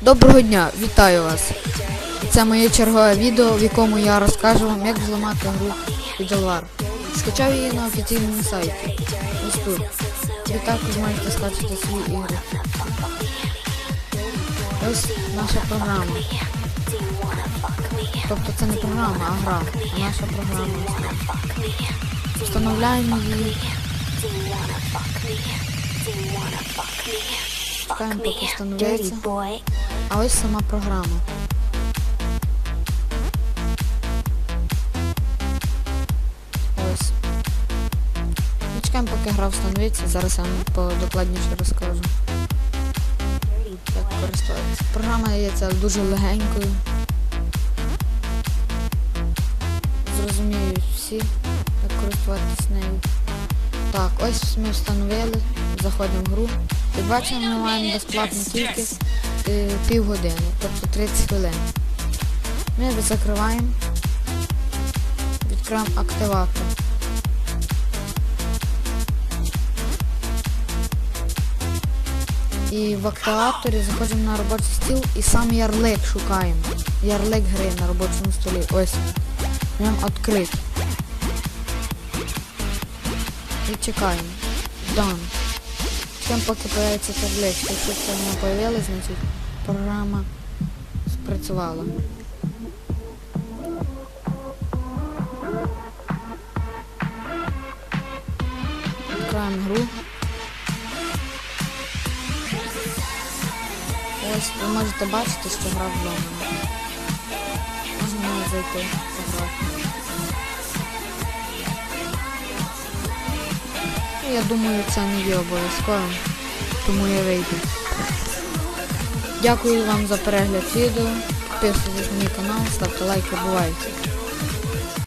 Доброго дня, вітаю вас! Це моє чергове відео, в якому я розкажу вам, як зламати гру Fidelwar. Скачав її на офіційному сайті. Ось тут. Ви також можете скачати свої ігри. Ось наша програма. Тобто це не програма, а гра. А наша програма. Встановляємо її. Чекаємо, поки Dirty А ось сама програма. Ось. Чекаємо, поки гра встановиться, зараз я вам подокладніше розкажу. Як користуватися. Програма є ця дуже легенькою. Зрозуміють всі, як користуватися нею. Так, ось ми встановили, заходимо в гру. Як бачимо, ми маємо безплатно тільки е, півгодини, тобто 30 хвилин. Ми закриваємо, відкриваємо активатор. І в активаторі заходимо на робочий стіл і сам ярлик шукаємо. Ярлик гри на робочому столі. Ось. Він відкрит. І чекаємо. Done. Чекаємо, поки появиться табличка. Якщо це вона появилась, значить програма спрацювала. Відкриваємо гру. Ось ви можете бачити, що гра вдома. Можна зайти пограти. Я думаю, це не є обов'язковим, тому я вийду. Дякую вам за перегляд відео. Підписуйтесь на мій канал, ставте лайки, бувайте.